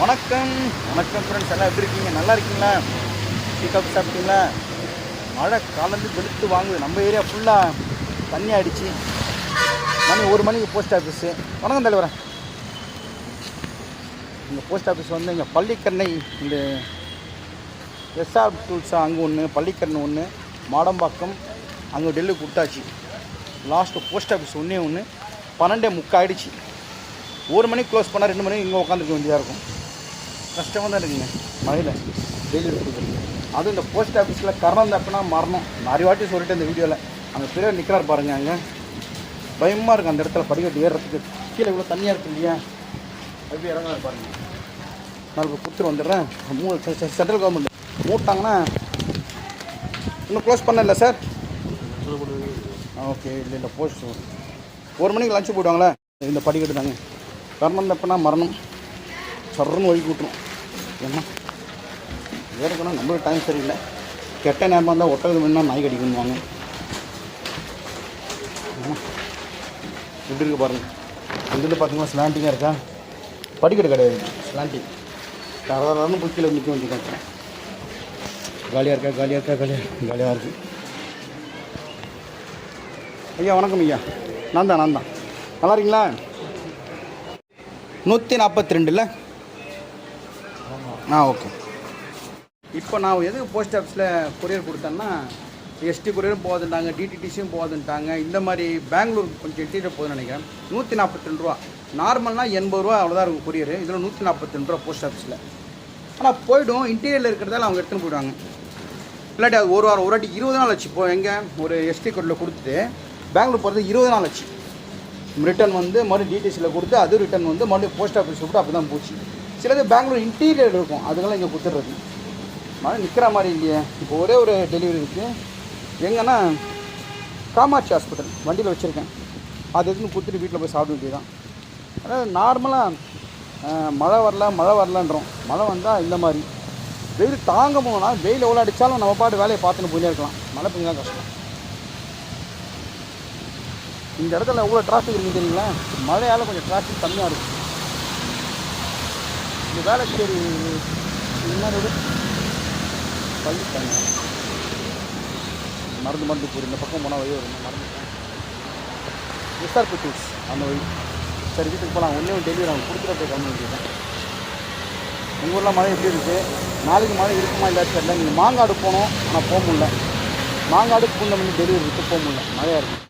வணக்கம். வணக்கம் ஃப்ரெண்ட்ஸ் எல்லாம் எப்படி இருக்கீங்க? நல்லா இருக்கீங்களா? டீ காஃபி சாப்பிட்டீங்களா? மழை காலேருந்து வெளுத்து வாங்குது. நம்ம ஏரியா ஃபுல்லாக தண்ணி ஆயிடுச்சு மணி ஒரு மணிக்கு போஸ்ட் ஆஃபீஸு வணக்கம் தலைவரேன் இந்த போஸ்ட் ஆஃபீஸ் வந்து இங்கே பள்ளிக்கரணை இந்த எஸ்ஆர் டூல்ஸா அங்கே ஒன்று பள்ளிக்கரணை ஒன்று மாடம்பாக்கம் அங்கே டெல்லி கொடுத்தாச்சு. லாஸ்ட்டு போஸ்ட் ஆஃபீஸ் ஒன்றே ஒன்று பன்னெண்டே முக்காயிடுச்சு ஒரு மணிக்கு க்ளோஸ் பண்ணால் ரெண்டு மணிக்கு இங்கே உட்காந்துருக்க வேண்டியதாக இருக்கும். கஷ்டமாக தான் இருக்குங்க. மழையில் டெய்லி இருக்குது அதுவும் இந்த போஸ்ட் ஆஃபீஸில் கரணம் தப்பினா மரணம். நிறைய வாட்டி சொல்லிட்டு இந்த வீடியோவில் அங்கே பெரிய நிற்கிறார் பாருங்க அங்கே. பயமாக இருக்குது அந்த இடத்துல படிக்கட்டு ஏறுறதுக்கு. கீழே இவ்வளோ தண்ணியாக இருக்கு இல்லையா? அப்படி பாருங்கள் பாருங்க. நாளைக்கு கொடுத்துட்டு வந்துடுறேன். மூணு சென்ட்ரல் கவர்மெண்ட் மூட்டாங்கன்னா இன்னும் க்ளோஸ் பண்ணல சார் ஓகே இல்லை இல்லை போஸ்ட் ஒரு மணிக்கு லஞ்சு போயிடுவாங்களே. இந்த படிக்கட்டு தாங்க. கரணம் தப்புனா மரணம். சர்றன்னு ஒழுக்கி விட்டுரும். ஏன்னா போனால் நம்மளுக்கு டைம் சரியில்லை. கெட்ட நேரமாக இருந்தால் ஒட்டகம் வேணா நாய் கடிக்கணுவாங்க ஆமா. எப்படி இருக்கு பாருங்கள் இதில் பார்த்தீங்கன்னா ஸ்லாண்டிங்காக இருக்கா? படிக்கட்டு கிடையாது. ஸ்லாண்டிங் தரதரன்னு போய் கீழே நிற்க வேண்டியதாக காலியாக இருக்கா? காலியாக இருக்கா? காலியாக காலியாக இருக்குது ஐயா வணக்கம் ஐயா. நான் தான் நான் தான் நல்லா இருக்கீங்களா? நூற்றி நாற்பத்தி ரெண்டுல ஆ ஓகே. இப்போ நான் எதுக்கு போஸ்ட் ஆஃபீஸில் கொரியர் கொடுத்தேன்னா எஸ்டி கொரியரும் போகுதுன்ட்டாங்க டிடிடிசியும் போகாதுன்ட்டாங்க இந்த மாதிரி பெங்களூர் கொஞ்சம் எட்டிட்டு போகுதுன்னு நினைக்கிறேன். நூற்றி நாற்பத்தி ரெண்டு ரூபா. நார்மல்னால் எண்பது ரூபா அவ்வளோதான் இருக்கும் கொரியர் இதில் நூற்றி நாற்பத்தி ரெண்டு ரூபா போஸ்ட் ஆஃபீஸில் ஆனால் போய்டும். இன்டீரியரில் இருக்கிறதால அவங்க எடுத்துன்னு போயிடுவாங்க. இல்லாட்டி அது ஒரு வாரம் ஒரு வாட்டி இருபது நாள் ஆச்சு. இப்போ எங்கே? ஒரு எஸ்டி கோட்டில் கொடுத்துட்டு பெங்களூர் போகிறது இருபது நாள் ஆச்சு. ரிட்டர்ன் வந்து மறுபடியும் டிடிசியில் கொடுத்து அது ரிட்டர்ன் வந்து மறுபடியும் போஸ்ட் ஆஃபீஸ் விட்டு அப்படி தான் போச்சு. சிலது பெங்களூர் இன்டீரியர் இருக்கும். அதுக்கெல்லாம் இங்கே கொடுத்துட்றது. மழை நிற்கிற மாதிரி இல்லையே. இப்போ ஒரே ஒரு டெலிவரி இருக்குது எங்கன்னா காமாட்சி ஹாஸ்பிட்டல் வண்டியில் வச்சுருக்கேன். அது எதுன்னு கொடுத்துட்டு வீட்டில் போய் சாப்பிட வேண்டியதான் அதாவது நார்மலாக மழை வரல மழை வரலன்றோம். மழை வந்தால் இந்த மாதிரி. வெயில் தாங்க போனால் வெயில் எவ்வளோ அடித்தாலும் நம்ம பாட்டு வேலையை பார்த்துன்னு போயிட்டே இருக்கலாம். மழை பெஞ்சா கஷ்டம். இந்த இடத்துல எவ்வளோ டிராஃபிக் இருக்குது தெரியுங்களா? மழையால் கொஞ்சம் டிராஃபிக் கம்மியாக இருக்கும். இந்த வேலைச்சேரி இன்னொரு ரோடு பள்ளி தண்ணி. மருந்து மருந்து போய் இந்த பக்கம் போனால் வழி வரும் மருந்து எஸ்ஆர்பி டூஸ் அந்த வழி. சரி வீட்டுக்கு போகலாம் ஒன்றே டெலிவரி அவங்க கொடுத்துட்டு போய் கம்மி வேண்டியதுதான் உங்கள் ஊரில் மழை எப்படி இருக்குது நாளைக்கு மழை இருக்குமா இல்லாச்சு தெரியல. நீங்கள் மாங்காடு போனோம் ஆனால் போக முடியல. மாங்காடு பூந்தமல்லி டெலிவரி இருக்குது போக முடியல. மழையாக இருக்குது